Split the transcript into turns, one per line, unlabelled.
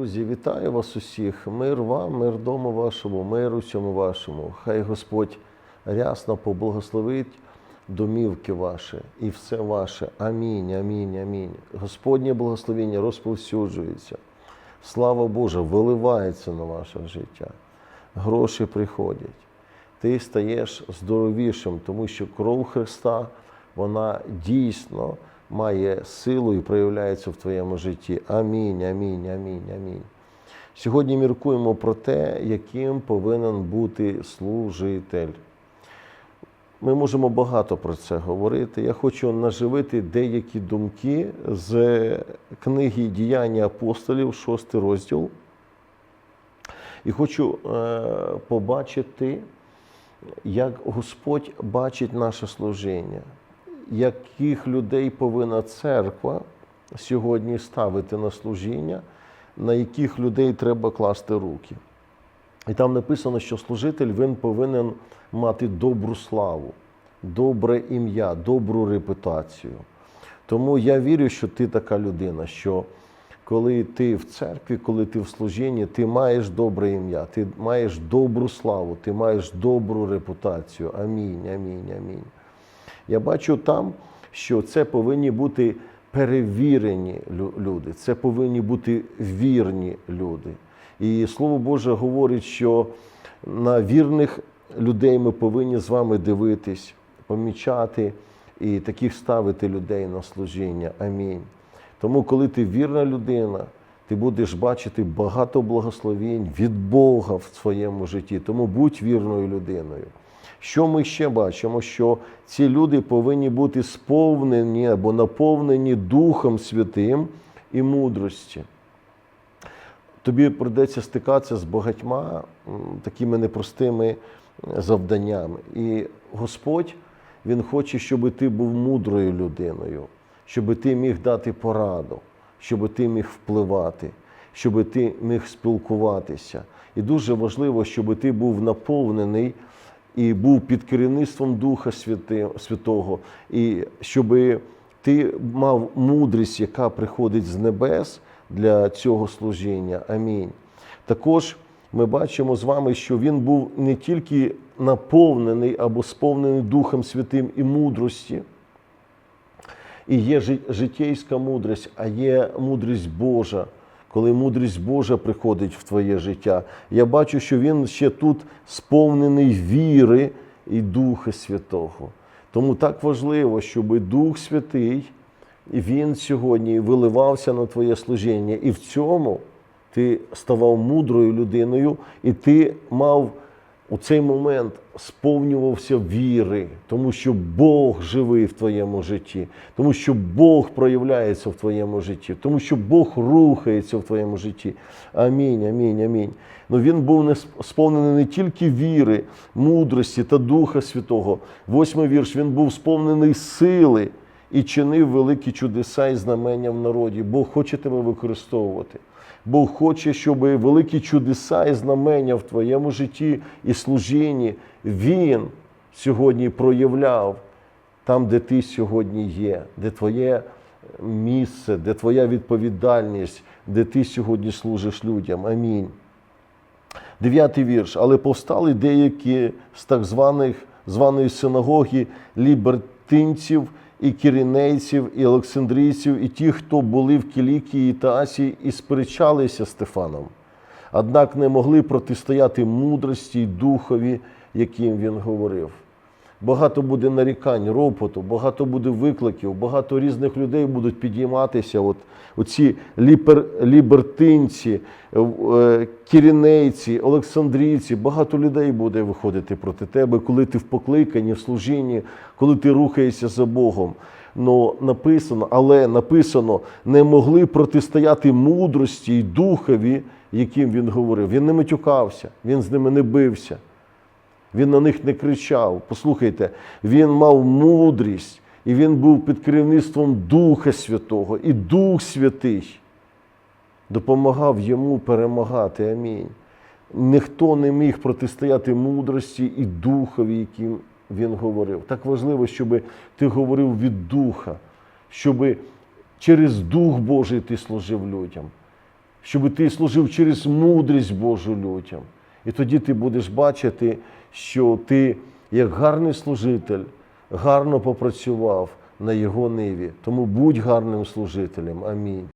Друзі, вітаю вас усіх. Мир вам, мир дому вашому, мир усьому вашому. Хай Господь рясно поблагословить домівки ваші і все ваше. Амінь, амінь, амінь. Господнє благословення розповсюджується. Слава Божа, виливається на ваше життя. Гроші приходять. Ти стаєш здоровішим, тому що кров Христа, вона дійсно має силу і проявляється в твоєму житті. Амінь, амінь, амінь, амінь. Сьогодні міркуємо про те, яким повинен бути служитель. Ми можемо багато про це говорити. Я хочу наживити деякі думки з книги Діяння апостолів, 6 розділ. І хочу е, побачити, як Господь бачить наше служіння, яких людей повинна церква сьогодні ставити на служіння, на яких людей треба класти руки. І там написано, що служитель він повинен мати добру славу, добре ім'я, добру репутацію. Тому я вірю, що ти така людина, що коли ти в церкві, коли ти в служінні, ти маєш добре ім'я, ти маєш добру славу, ти маєш добру репутацію. Амінь, амінь, амінь. Я бачу там, що це повинні бути перевірені люди, це повинні бути вірні люди. І Слово Боже говорить, що на вірних людей ми повинні з вами дивитись, помічати і таких ставити людей на служіння. Амінь. Тому, коли ти вірна людина, ти будеш бачити багато благословень від Бога в своєму житті. Тому будь вірною людиною. Що ми ще бачимо? Що ці люди повинні бути сповнені або наповнені Духом Святим і мудрості. Тобі придеться стикатися з багатьма такими непростими е, завданнями. І Господь Він хоче, щоб ти був мудрою людиною, щоб ти міг дати пораду, щоб ти міг впливати, щоб ти міг спілкуватися. І дуже важливо, щоб ти був наповнений і був під керівництвом Духа Святого, і щоб ти мав мудрість, яка приходить з небес для цього служіння. Амінь. Також ми бачимо з вами, що він був не тільки наповнений або сповнений Духом Святим і мудрості, і є жи- життєйська мудрість, а є мудрість Божа. Коли мудрість Божа приходить в твоє життя, я бачу, що він ще тут сповнений віри і Духа Святого. Тому так важливо, щоб Дух Святий він сьогодні виливався на твоє служіння, і в цьому ти ставав мудрою людиною, і ти мав у цей момент сповнювався віри, тому що Бог живий в твоєму житті, тому що Бог проявляється в твоєму житті, тому що Бог рухається в твоєму житті. Амінь, амінь, амінь. Ну він був не сповнений не тільки віри, мудрості та Духа Святого. Восьмий вірш він був сповнений сили і чинив великі чудеса і знамення в народі. Бог хоче тебе використовувати. Бог хоче, щоб великі чудеса і знамення в твоєму житті і служінні Він сьогодні проявляв там, де ти сьогодні є, де твоє місце, де твоя відповідальність, де ти сьогодні служиш людям. Амінь. Дев'ятий вірш. Але повстали деякі з так званих званої синагоги лібертинців і кірінейців, і олександрійців, і ті, хто були в Кілікії та Асії, і сперечалися Стефаном. Однак не могли протистояти мудрості й духові, яким він говорив. Багато буде нарікань, ропоту, багато буде викликів, багато різних людей будуть підійматися. От оці ліпер, лібертинці, е, кірінейці, олександрійці, багато людей буде виходити проти тебе, коли ти в покликанні, в служінні, коли ти рухаєшся за Богом. Но написано, але написано, не могли протистояти мудрості й духові, яким він говорив. Він не матюкався, він з ними не бився. Він на них не кричав. Послухайте, він мав мудрість, і він був під керівництвом Духа Святого, і Дух Святий допомагав йому перемагати. Амінь. Ніхто не міг протистояти мудрості і духові, яким він говорив. Так важливо, щоб ти говорив від Духа, щоб через Дух Божий ти служив людям. щоб ти служив через мудрість Божу людям. І тоді ти будеш бачити, що ти, як гарний служитель, гарно попрацював на його ниві. Тому будь гарним служителем. Амінь.